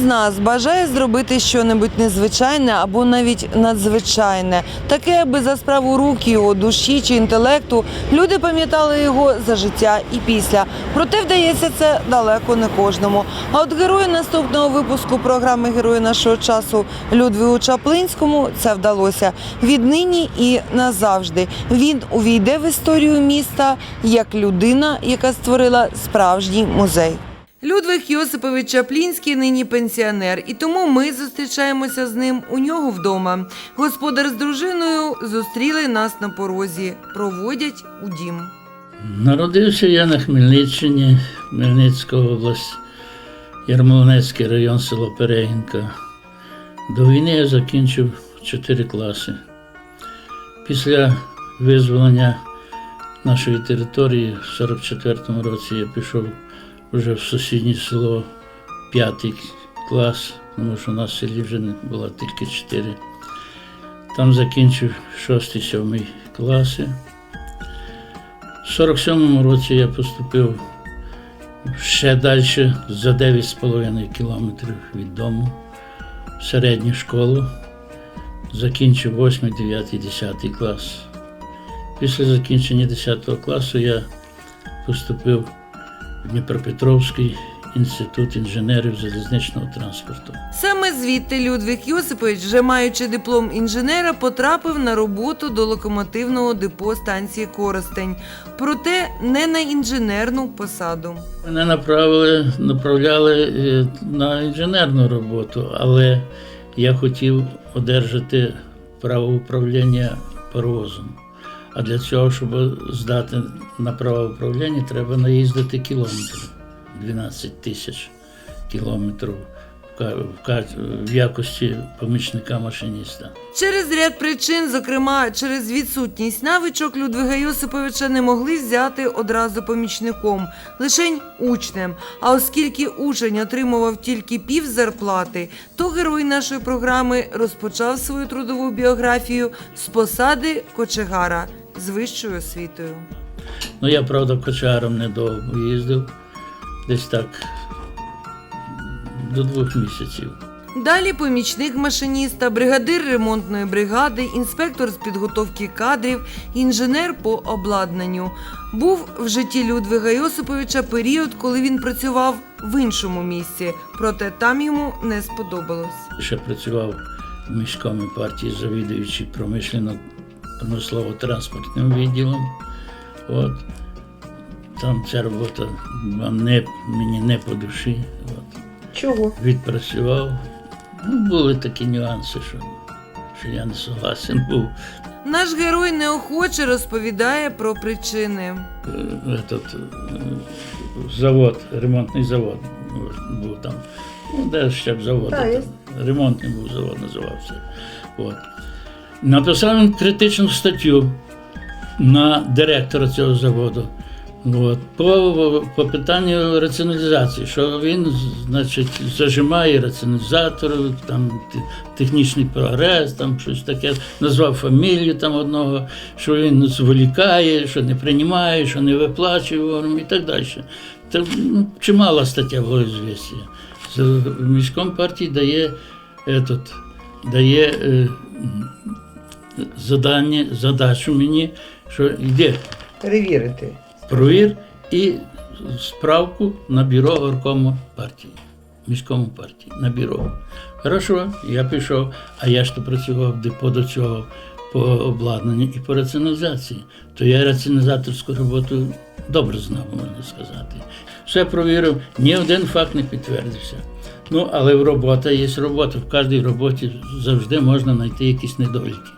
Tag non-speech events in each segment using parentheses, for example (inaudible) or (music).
З нас бажає зробити щонебудь незвичайне або навіть надзвичайне, таке, аби за справу рук його, душі чи інтелекту люди пам'ятали його за життя і після. Проте вдається це далеко не кожному. А от герою наступного випуску програми Герої нашого часу Людвигу Чаплинському це вдалося віднині і назавжди. Він увійде в історію міста як людина, яка створила справжній музей. Людвиг Йосипович Чаплінський нині пенсіонер, і тому ми зустрічаємося з ним у нього вдома. Господар з дружиною зустріли нас на порозі, проводять у дім. Народився я на Хмельниччині, Хмельницька область, Ярмолинецький район, село Перегінка. До війни я закінчив 4 класи. Після визволення нашої території в 44-му році я пішов вже в сусіднє село п'ятий клас, тому що в нас в селі вже було тільки 4. Там закінчив 6-7 класи. В 47-му році я поступив ще далі за 9,5 кілометрів від дому в середню школу. Закінчив 8, 9, 10 клас. Після закінчення 10 класу я поступив Дніпропетровський інститут інженерів залізничного транспорту. Саме звідти Людвиг Йосипович, вже маючи диплом інженера, потрапив на роботу до локомотивного депо станції Коростень, проте не на інженерну посаду. Мене направили, направляли е, на інженерну роботу, але я хотів одержати право управління паровозом. А для цього, щоб здати на право управління, треба наїздити кілометри 12 тисяч кілометрів в якості помічника машиніста. Через ряд причин, зокрема через відсутність навичок, Людвига Йосиповича не могли взяти одразу помічником, лишень учнем. А оскільки учень отримував тільки пів зарплати, то герой нашої програми розпочав свою трудову біографію з посади кочегара з вищою освітою. Ну, я, правда, кочаром недовго їздив, десь так до двох місяців. Далі помічник машиніста, бригадир ремонтної бригади, інспектор з підготовки кадрів, інженер по обладнанню. Був в житті Людвига Йосиповича період, коли він працював в іншому місці, проте там йому не сподобалось. Ще працював в міському партії, завідуючи промислово-транспортним відділом. От. Там ця робота мені не по душі. От. Чого? Відпрацював. Ну, були такі нюанси, що, що я не согласен був. Наш герой неохоче розповідає про причини. Е, Этот, е, завод, ремонтний завод був там. Ну, де ще б завод. Там, ремонтний був завод, називався. От. Написав він критичну статтю на директора цього заводу. От. По, по питанню раціоналізації, що він, значить, зажимає раціоналізатор, там технічний прогрес, там щось таке, назвав фамілію там одного, що він зволікає, що не приймає, що не виплачує і так далі. Це ну, чимала стаття. В міському партії дає, этот, дає е, задання, задачу мені, що йде перевірити. Провір і справку на бюро горкому партії, міському партії, на бюро. Хорошо, я пішов, а я ж то працював депо до цього по обладнанню і по раціоналізації. То я раціоналізаторську роботу добре знав, можна сказати. Все провірив, ні один факт не підтвердився. Ну, але в робота є робота. В кожній роботі завжди можна знайти якісь недоліки.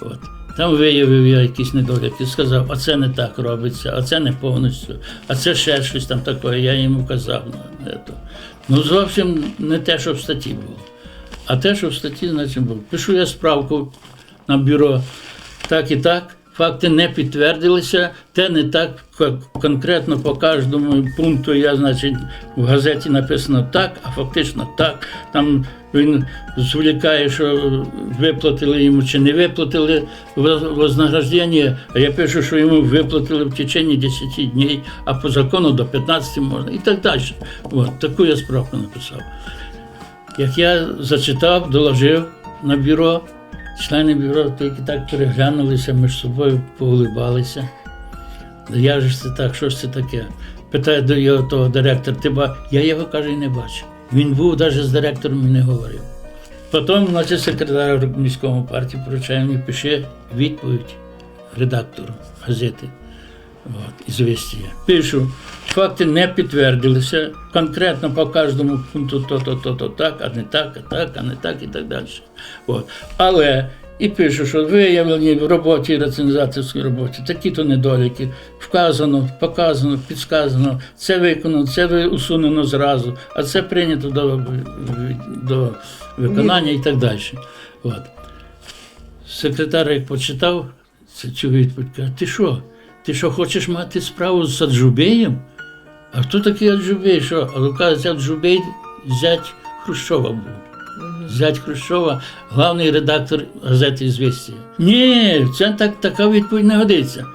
От. Там виявив я якісь недоліки, сказав, а це не так робиться, а це не повністю, а це ще щось там таке, я йому казав. Ну, ну зовсім не те, що в статті було. А те, що в статті, значить, було. Пишу я справку на бюро, так і так, факти не підтвердилися, те не так ко- конкретно по кожному пункту. Я, значить, в газеті написано так, а фактично так. Там він зволікає, що виплатили йому чи не виплатили вознаграждення, а я пишу, що йому виплатили в течение 10 днів, а по закону до 15 можна і так далі. От, таку я справку написав. Як я зачитав, доложив на бюро, члени бюро тільки так переглянулися між собою, поулибалися. Я ж це так, що ж це таке? Питає до його того директора, ти я його каже, і не бачив. Він був навіть з директором і не говорив. Потім, значить, секретар міському партії поручає мені пише відповідь редактору газети. От, ізвістія. Пишу, факти не підтвердилися, конкретно по кожному пункту то-то, то-то так, а не так, а так, а не так і так далі. От. Але і пишу, що виявлені в роботі, рецензаторській роботі, такі-то недоліки, вказано, показано, підсказано, це виконано, це усунено зразу, а це прийнято до, до виконання і так далі. От. Секретар, як почитав цю відповідь, каже, ти що? Ти що хочеш мати справу з Аджубеєм? А хто такий Аджубей? Що? А оказується, Аджубей зять Хрущова був. Зять Хрущова, главний редактор газети «Ізвістія». Ні, це так, така відповідь не годиться.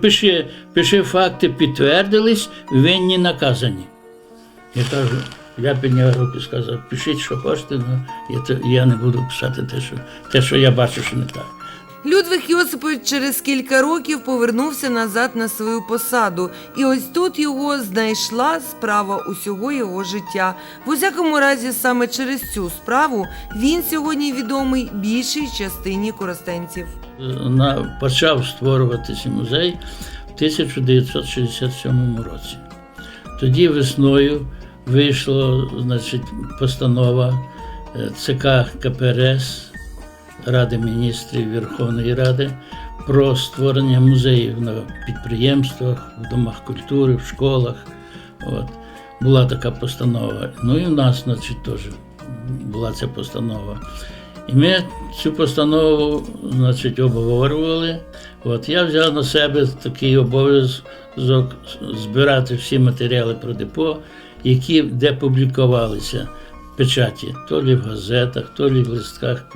Пиши, пиши факти підтвердились, винні наказані. Я кажу, я підняв руки і сказав, пишіть, що хочете, але я, я не буду писати те, що, те, що я бачу, що не так. Людвиг Йосипович через кілька років повернувся назад на свою посаду, і ось тут його знайшла справа усього його життя. В усякому разі, саме через цю справу він сьогодні відомий більшій частині коростенців. на, почав створюватися музей в 1967 році. Тоді весною вийшла значить, постанова е, ЦК КПРС Ради міністрів Верховної Ради про створення музеїв на підприємствах, в домах культури, в школах. От. Була така постанова. Ну і в нас, значить, теж була ця постанова. І ми цю постанову, значить, обговорювали. От я взяв на себе такий обов'язок збирати всі матеріали про депо, які де публікувалися в печаті, то лі в газетах, то лі в листках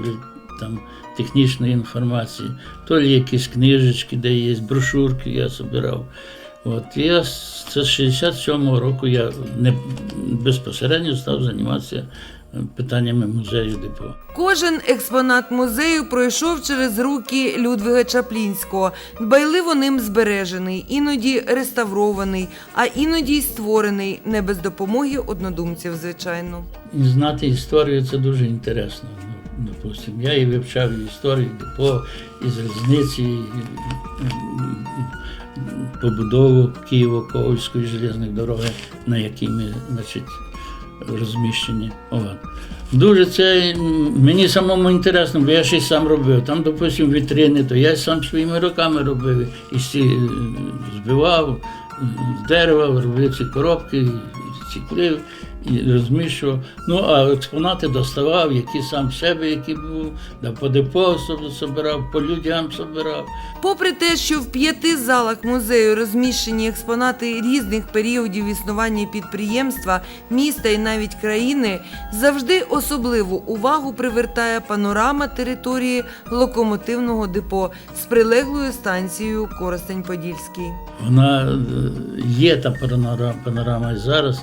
там, технічної інформації, то лі якісь книжечки, де є брошурки, я збирав. От я з це з 67-го року я не безпосередньо став займатися е, питаннями музею депо. Кожен експонат музею пройшов через руки Людвига Чаплінського, дбайливо ним збережений, іноді реставрований, а іноді й створений не без допомоги однодумців, звичайно. Знати історію це дуже інтересно. Допустим, я і вивчав і історію депо, і залізниці, і, побудову Києво-Ковальської железної дороги, на якій ми значить, розміщені. От. Дуже це мені самому інтересно, бо я й сам робив. Там, допустим, вітрини, то я сам своїми руками робив. І всі е, збивав е, з дерева, робив ці коробки, ціклив і розміщував. Ну, а експонати доставав, які сам в себе, які був, да по депо собирав, по людям собирав. Попри те, що в п'яти залах музею розміщені експонати різних періодів існування підприємства, міста і навіть країни, завжди особливу увагу привертає панорама території локомотивного депо з прилеглою станцією Коростень-Подільський. Вона е, є та панорама, панорама і зараз.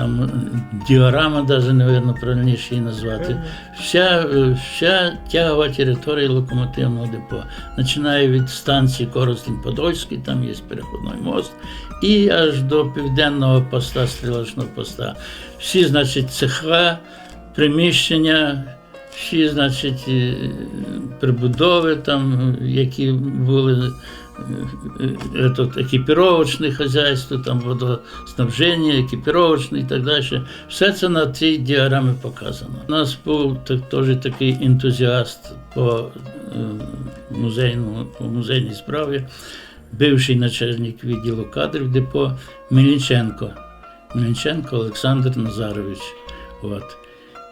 Там е, діорама, навіть, напевно, правильніше її назвати. Вся, е, вся тягова територія локомотивного депо. Починає від станції Коростень-Подольський, там є переходний мост, і аж до південного поста, стрілочного поста. Всі, значить, цеха, приміщення, всі, значить, е, прибудови, там, які були этот, екіпіровочне хазяйство, там водоснабження, екіпіровочне і так далі. Все це на цій діаграмі показано. У нас був так, теж такий ентузіаст по, е, музейному, по музейній справі, бивший начальник відділу кадрів депо Мельниченко. Мельниченко Олександр Назарович. От.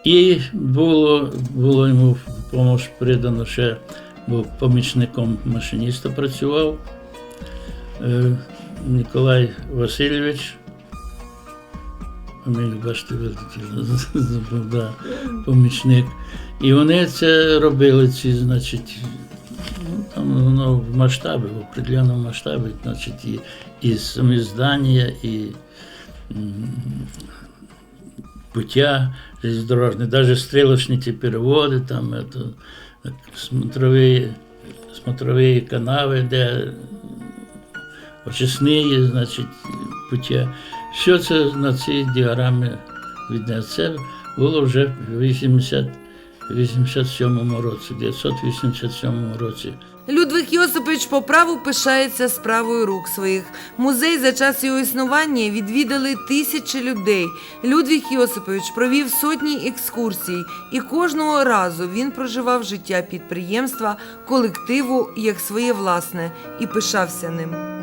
І було, було йому в придано ще бо помічником машиніста працював. Е, Ніколай Васильович. Бачите, да, помічник. І вони це робили, ці, значить, ну, там воно в масштабі, в определеному масштабі, значить, і, і самі і м, путя железнодорожні, навіть стрілочні ці переводи, там это, смотрові, смотрові канави, де очисні, значить, пуття. Все це на цій діаграмі віднесе? Було вже в 80, 87 році, 987 році. Людвиг Йосипович по праву пишається справою рук своїх. Музей за час його існування відвідали тисячі людей. Людвиг Йосипович провів сотні екскурсій, і кожного разу він проживав життя підприємства, колективу як своє власне і пишався ним.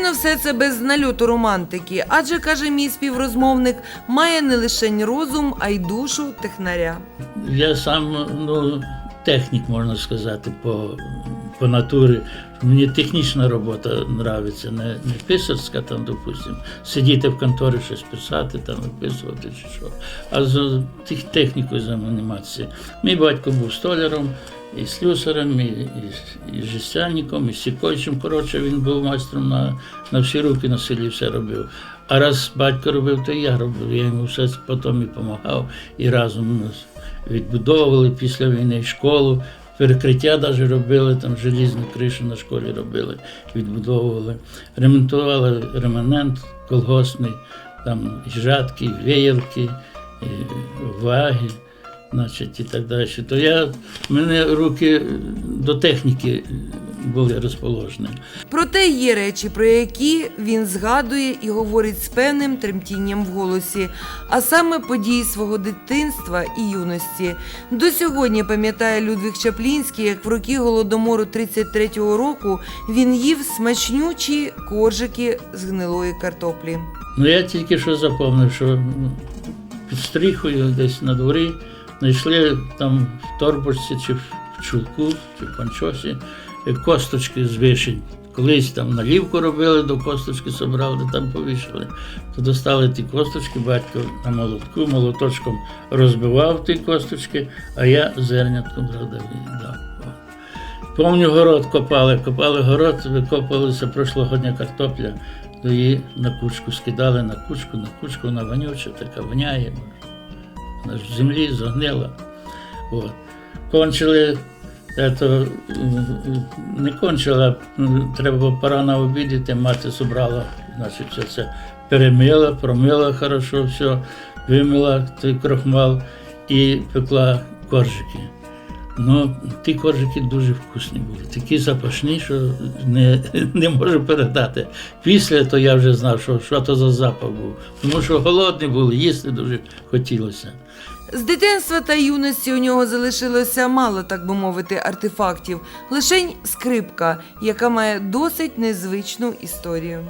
Звичайно, все це без нальоту романтики, адже каже мій співрозмовник, має не лише розум, а й душу технаря. Я сам ну, технік, можна сказати, по, по натурі. Мені технічна робота подобається, не, не писарська, там, допустим, сидіти в конторі, щось писати, там, виписувати чи що. А з тех- технікою займатися. Мій батько був столяром, і слюсарем, і, і, і жестяником, і сікойчим. Коротше, він був майстром на, на всі руки на селі все робив. А раз батько робив, то я робив. Я йому все потім і допомагав, і разом ми відбудовували після війни школу. Перекриття навіть робили, там желізну кришу на школі робили, відбудовували. Ремонтували реманент колгоспний, там жатки, веялки, ваги, значить, і так далі. То я, мене руки до техніки були розположені. Проте є речі, про які він згадує і говорить з певним тремтінням в голосі, а саме події свого дитинства і юності. До сьогодні пам'ятає Людвиг Чаплінський, як в роки голодомору 33-го року він їв смачнючі коржики з гнилої картоплі. Ну я тільки що запам'ятав, що під стріхою десь на дворі знайшли там в торбочці чи в чулку, чи в панчосі косточки з вишень. Колись там налівку робили, до косточки собрали, там повішали. То достали ті косточки, батько на молотку, молоточком розбивав ті косточки, а я зернятком брав да віддав. Помню, город копали, копали город, викопалися прошлого дня картопля, то її на кучку скидали на кучку, на кучку, вона вонюча, така воняє. Вона ж в землі загнила. От. Кончили, ето, м, не кончила, треба пора на обідати, мати зібрала, значить, все це перемила, промила хорошо, все, вимила той крохмал і пекла коржики. Ну, ті коржики дуже вкусні були, такі запашні, що не, не можу передати. Після то я вже знав, що, що то за запах був. Тому що голодні були, їсти дуже хотілося. З дитинства та юності у нього залишилося мало, так би мовити, артефактів, лишень скрипка, яка має досить незвичну історію.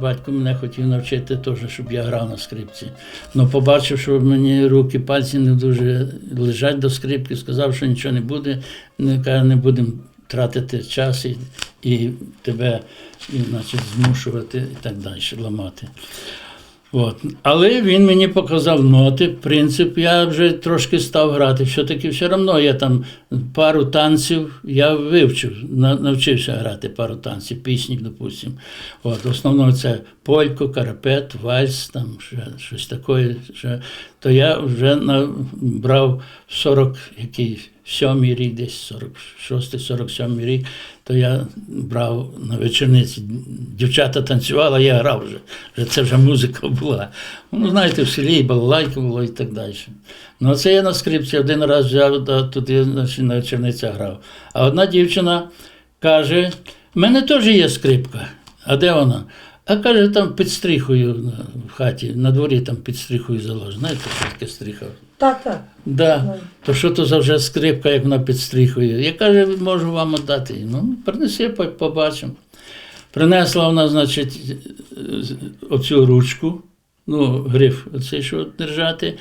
Батько мене хотів навчити теж, щоб я грав на скрипці. Ну, побачив, що мені руки, пальці не дуже лежать до скрипки, сказав, що нічого не буде, не, каже, не будемо тратити час і, і тебе і, значить, змушувати і так далі, ламати. От. Але він мені показав ноти, принцип, я вже трошки став грати. Все-таки все одно я там пару танців я вивчив, на- навчився грати пару танців, пісні, допустим. От, в основному це полько, карапет, вальс, там ще, щось таке. То я вже на, брав 40 який, сьомий рік, десь 46-47 рік, то я брав на вечорниці. Дівчата танцювали, я грав вже. це вже музика була. Ну, знаєте, в селі і балалайка було і так далі. Ну, це я на скрипці один раз взяв, да, туди значить, на вечорницях грав. А одна дівчина каже: в мене теж є скрипка. А де вона? А каже, там під стріхою в хаті, на дворі там під стріхою заложено. Знаєте, що таке стріха Так, так. Да. То що то за вже скрипка, як вона підстріхує? Я каже, можу вам віддати. Ну, принеси, побачимо. Принесла вона, значить, оцю ручку, ну, гриф, оцей, що держати,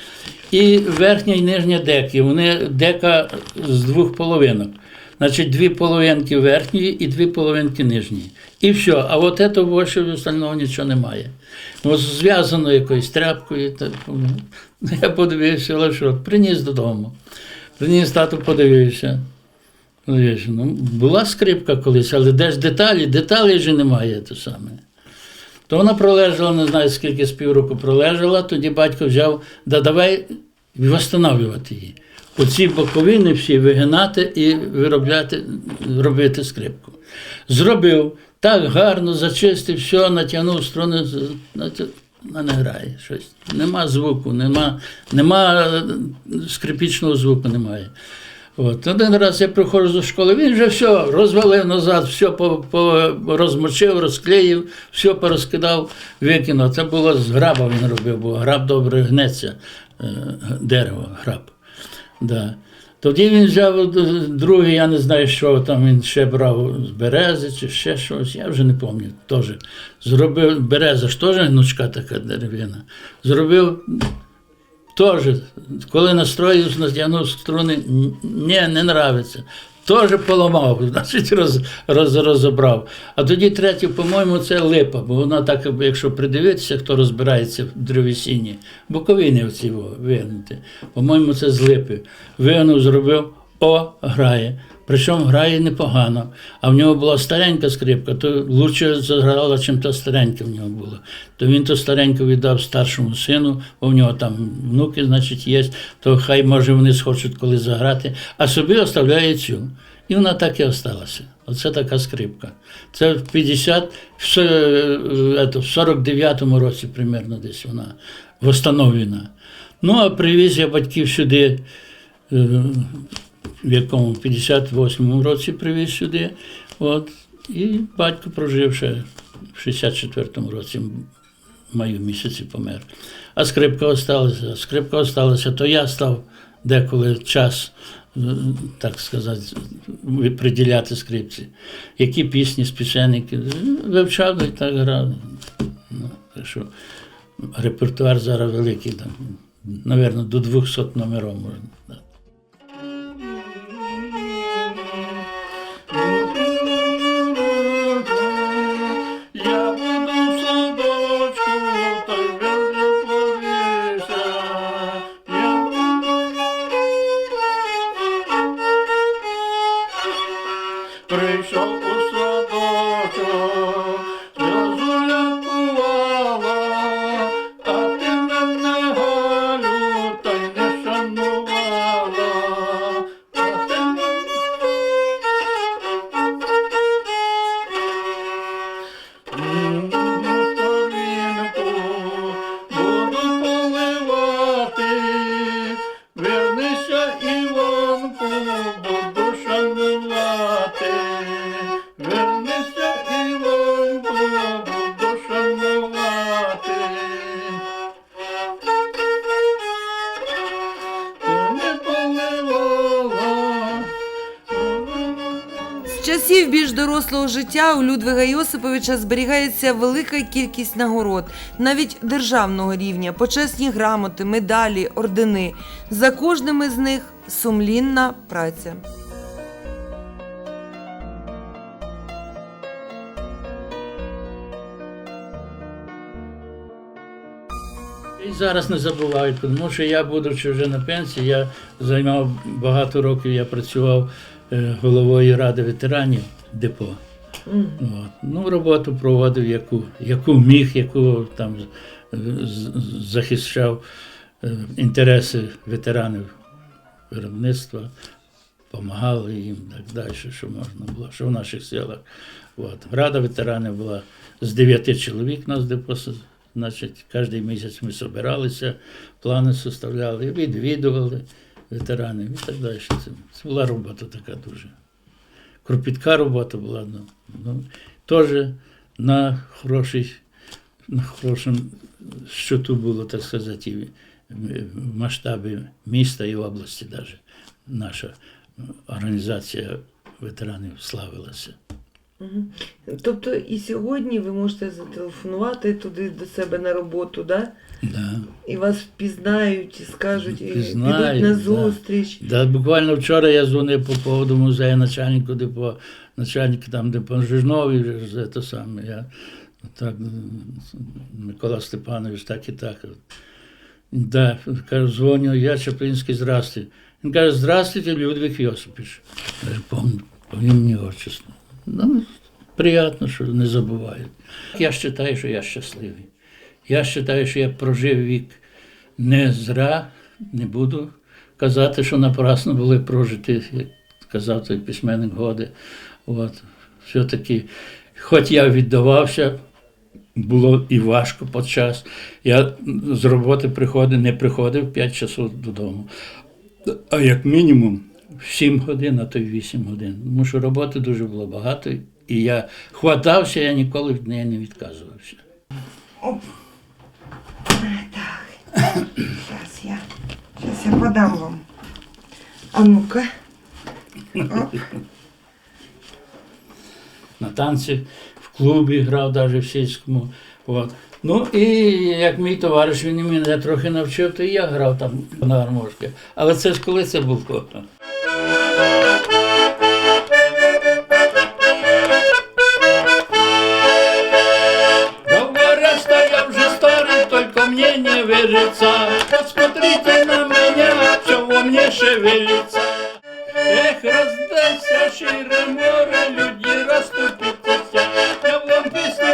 і верхня і нижня деки. Вони дека з двох половинок. Значить, дві половинки верхньої і дві половинки нижньої. І все. А от це більше остального нічого немає. Ось зв'язано якоюсь тряпкою. Ну, (laughs) я подивився, але що, приніс додому. Приніс тату, подивився. Подивився, Ну, була скрипка колись, але де ж деталі? Деталей же немає те саме. То вона пролежала, не знаю, скільки з півроку пролежала, тоді батько взяв, да давай встановлювати її. Оці боковини всі вигинати і виробляти, робити скрипку. Зробив так гарно, зачистив, все, натягнув струни, з- натя- вона не грає щось. Нема звуку, нема, нема е, скрипічного звуку немає. От. Один раз я приходжу до школи, він вже все розвалив назад, все розмочив, розклеїв, все порозкидав, викинув. Це було з граба він робив, бо граб добре гнеться, е, дерево, граб. Да. Тоді він взяв другий, я не знаю, що там він ще брав з берези чи ще щось, я вже не пам'ятаю. Теж. Зробив береза ж теж гнучка така дерев'яна. Зробив теж, коли настроїв, натягнув струни, ні, не нравиться. Теж поламав, значить роз, роз, розібрав. А тоді третє, по-моєму, це липа, бо вона так, якщо придивитися, хто розбирається в древесині, боковини оці вигнути. По-моєму, це з липи. Вигнув, зробив, о, грає. Причому грає непогано. А в нього була старенька скрипка, то лучше заграла, чим та старенька в нього була. То він то стареньку віддав старшому сину, бо в нього там внуки, значить, є, то хай може вони схочуть коли заграти, а собі оставляє цю. І вона так і осталася. Оце така скрипка. Це в 50, в с- е, ето, в 49-му році примерно десь вона встановлена. Ну, а привіз я батьків сюди е, в якому в 58-му році привіз сюди. От, і батько прожив ще в 64-му році, в маю місяці помер. А скрипка осталася. Скрипка осталася, то я став деколи час, е, так сказати, приділяти скрипці. Які пісні з пісенники. Вивчав і так грав. Ну, так що репертуар зараз великий, там, напевно, до 200 номерів можна. Дорослого життя у Людвига Йосиповича зберігається велика кількість нагород, навіть державного рівня, почесні грамоти, медалі, ордени. За кожним із них сумлінна праця. І зараз не забувають, тому що я, будучи вже на пенсії, я займав багато років, я працював е, головою ради ветеранів депо. От. Ну, роботу проводив, яку, яку міг, яку там захищав е, інтереси ветеранів виробництва, допомагали їм так далі, що можна було, що в наших силах. От. Рада ветеранів була з дев'яти чоловік нас депо, значить, кожен місяць ми збиралися, плани составляли, відвідували ветеранів і так далі. Це була робота така дуже кропітка робота була. Ну, ну, теж на хороший, на хорошому щоту було, так сказати, і масштабі міста і області навіть наша організація ветеранів славилася. Тобто і сьогодні ви можете зателефонувати туди до себе на роботу, да? Да. і вас впізнають, і скажуть, і підуть на зустріч. Да, буквально вчора я дзвонив по поводу музею начальнику депо, начальник там депо Жижнові, вже те саме. Я, так, Микола Степанович, так і так. Да, кажу, дзвоню, я Чаплинський, здрасте. Він каже, здравствуйте, Людвиг Йосипович. Я помню, по імені отчеству. Ну, приємно, що не забувають. Я вважаю, що я щасливий. Я вважаю, що я прожив вік не зря, не буду казати, що напрасно були прожиті, як казав той письменник годи. От. Все-таки, хоч я віддавався, було і важко подчас. Я з роботи приходив, не приходив 5 часов додому. А як мінімум 7 годин, а то й 8 годин. Тому що роботи дуже було багато, і я хватався, я ніколи від неї не відказувався. Зараз я, зараз я подам вам. А ну-ка. на танці в клубі грав навіть в сільському. От. Ну і як мій товариш, він мене трохи навчив, то і я грав там на гармошці. Але це ж коли це було? Мне не верится. Посмотрите на меня, что во мне шевелится. Эх, раздайся шире море, люди расступитесь. Я вам песню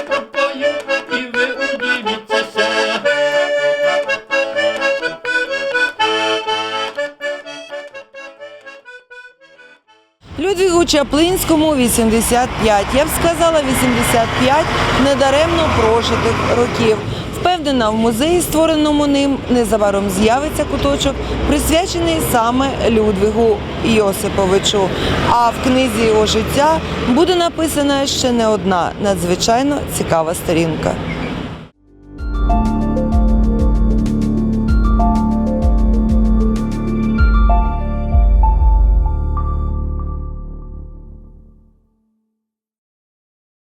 Чаплинському 85. Я б сказала 85 недаремно прожитих років. Впевнена, в музеї, створеному ним, незабаром з'явиться куточок, присвячений саме Людвигу Йосиповичу. А в книзі його життя буде написана ще не одна надзвичайно цікава сторінка.